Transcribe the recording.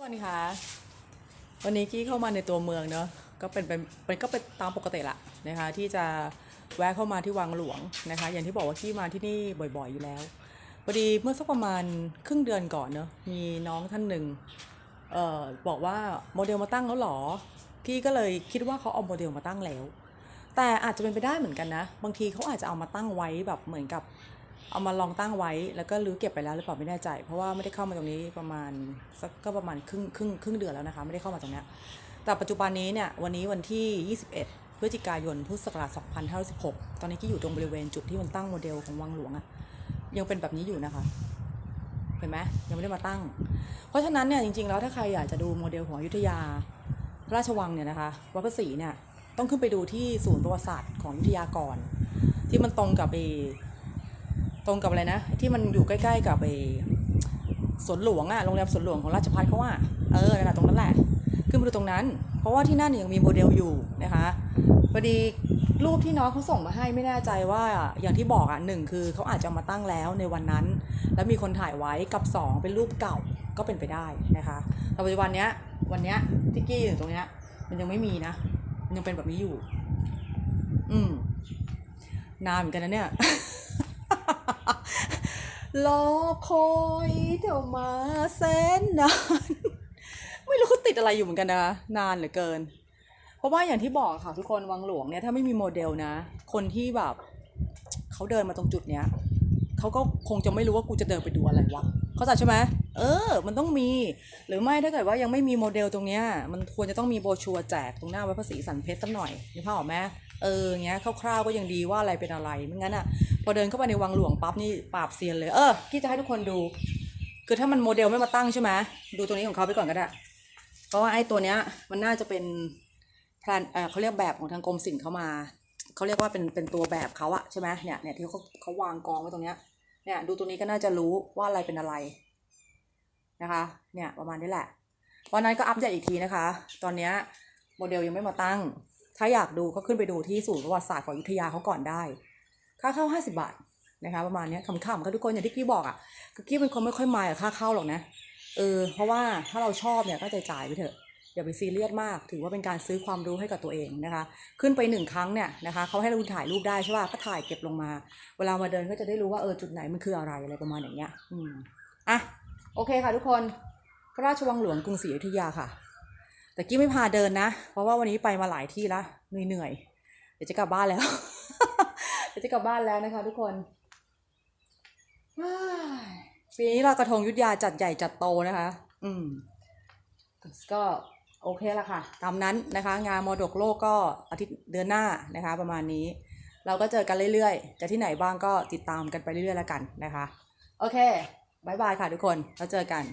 ทุกคนคะวันนี้กี้เข้ามาในตัวเมืองเนอะก็เป็นเป็นเป็นก็เป็นตามปกติละนะคะ ที่จะแวะเข้ามาที่วังหลวงนะคะ อย่างที่บอกว่ากี้มาที่นี่บ่อยๆอยู่แล้วพอดีเมื่อสักประมาณครึ่งเดือนก่อนเนอะมีน้องท่านหนึ่งเอ่อบอกว่าโมเดลมาตั้งแล้วหรอกี้ก็เลยคิดว่าเขาเอาโมเดลมาตั้งแล้ว แต่อาจจะเป็นไปได้เหมือนกันนะ บางทีเขาอาจจะเอามาตั้งไว้แบบเหมือนกับ เอามาลองตั้งไว้แล้วก็รื้อเก็บไปแล้วหรือเปล่าไม่แน่ใจ เพราะว่าไม่ได้เข้ามาตรงนี้ประมาณสักก็ประมาณครึ่งครึ่งครึ่งเดือนแล้วนะคะ ไม่ได้เข้ามาตรงนี้แต่ปัจจุบันนี้เนี่ยวันนี้วันที่ 21 พฤศจิกายนพุทธศักราช2516 ตอนนี้ที่อยู่ตรงบริเวณจุดที่มันตั้งโมเดลของวังหลวงอะยังเป็นแบบนี้อยู่นะคะเห็นไหมยังไม่ได้มาตั้ง เพราะฉะนั้นเนี่ยจริงๆแล้วถ้าใครอยากจะดูโมเดลของอยุธยาพระราชวังเนี่ยนะคะวัดพระศรีเนี่ยต้องขึ้นไปดูที่ศูนย์ประวัติศาสตร์ของอยุธยาก่อน ที่มันตรงกับไอ รงกับอะไรนะ ที่มันอยู่ใกล้ๆกับไอ้สวนหลวงอะโรงแรมสวนหลวงของราชพัฒเขาอะเออนั่นแหละตรงนั้นแหละขึ้นไปดูตรงนั้น เพราะว่าที่นั่นยังมีโมเดลอยู่นะคะพอดีรูปที่น้องเขาส่งมาให้ไม่แน่ใจว่าอย่างที่บอกอะหนึ่งคือเขาอาจจะมาตั้งแล้วในวันนั้น แล้วมีคนถ่ายไว้กับสองเป็นรูปเก่าก็เป็นไปได้นะคะแต่ปัจจุบันเนี้ยวันเนี้ยที่กี้อยู่ตรงเนี้ยมันยังไม่มีนะมันยังเป็นแบบนี้อยู่ อืมนานเหมือนกันนะเนี่ย รอคอยเดี๋ยวมาแสนนาน ไม่รู้เขาติดอะไรอยู่เหมือนกันนะนานเหลือเกิน เพราะว่าอย่างที่บอกค่ะทุกคนวังหลวงเนี่ยถ้าไม่มีโมเดลนะ คนที่แบบเขาเดินมาตรงจุดเนี้ยเขาก็คงจะไม่รู้ว่ากูจะเดินไปดูอะไรวะเข้าใจใช่ไหมเออ มันต้องมี หรือไม่ถ้าเกิดว่ายังไม่มีโมเดลตรงเนี้ยมันควรจะต้องมีโบชัวร์แจกตรงหน้าวัดพระศรีสันเพชรสักหน่อยนึกภาพออกไหม เออเงี้ยคร่าวๆก็ยังดีว่าอะไรเป็นอะไรไม่งั้นอะพอเดินเข้าไปในวังหลวงปั๊บนี่ปราบเซียนเลยเออกี้จะให้ทุกคนดู คือถ้ามันโมเดลไม่มาตั้งใช่ไหมดูตัวนี้ของเขาไปก่อนก็ได้เพราะว่าไอ้ตัวเนี้ยมันน่าจะเป็นแพลนเออเขาเรียกแบบของทางกรมศิลป์เขามาเขาเรียกว่าเป็นเป็นตัวแบบเขาอะใช่ไหมเนี่ยเนี่ยที่เขาเขาวางกองไว้ตรงเนี้ยเนี่ยดูตัวนี้ก็น่าจะรู้ว่าอะไรเป็นอะไรนะคะเนี่ยประมาณนี้แหละวันนั้นก็อัปเดตอีกทีนะคะ ตอนเนี้ยโมเดลยังไม่มาตั้ง ถ้าอยากดูก็ขึ้นไปดูที่ศูนย์ประวัติศาสตร์ของอยุธยาเขาก่อนได้ ค่าเข้า 50 บาทนะคะประมาณนี้ยขำๆก็ทุกคนอย่างที่กี้บอกอะคือกี้เป็นคนไม่ค่อยมายกับค่าเข้าหรอกนะ เออ เพราะว่าถ้าเราชอบเนี่ยก็จ่ายไปเถอะอย่าไปซีเรียสมาก ถือว่าเป็นการซื้อความรู้ให้กับตัวเองนะคะ ขึ้นไปหนึ่งครั้งเนี่ยนะคะเขาให้เราถ่ายรูปได้ใช่ป่ะก็ถ่ายเก็บลงมา เวลามาเดินก็จะได้รู้ว่าเออจุดไหนมันคืออะไรอะไรประมาณอย่างเงี้ย อืมอะโอเคค่ะทุกคนพระราชวังหลวงกรุงศรีอยุธยาค่ะ แต่กี้ไม่พาเดินนะ เพราะว่าวันนี้ไปมาหลายที่ละเหนื่อยๆเดี๋ยวจะกลับบ้านแล้ว เดี๋ยวจะกลับบ้านแล้วนะคะทุกคนปีนี้ลอยกระทงยุทธยาจัดใหญ่จัดโตนะคะ อืม ก็โอเคละค่ะ ตามนั้นนะคะ งานมรดกโลกก็อาทิตย์เดือนหน้านะคะ ประมาณนี้ เราก็เจอกันเรื่อยๆ จะที่ไหนบ้างก็ติดตามกันไปเรื่อยๆแล้วกันนะคะ โอเคบายบายค่ะทุกคน แล้วเจอกัน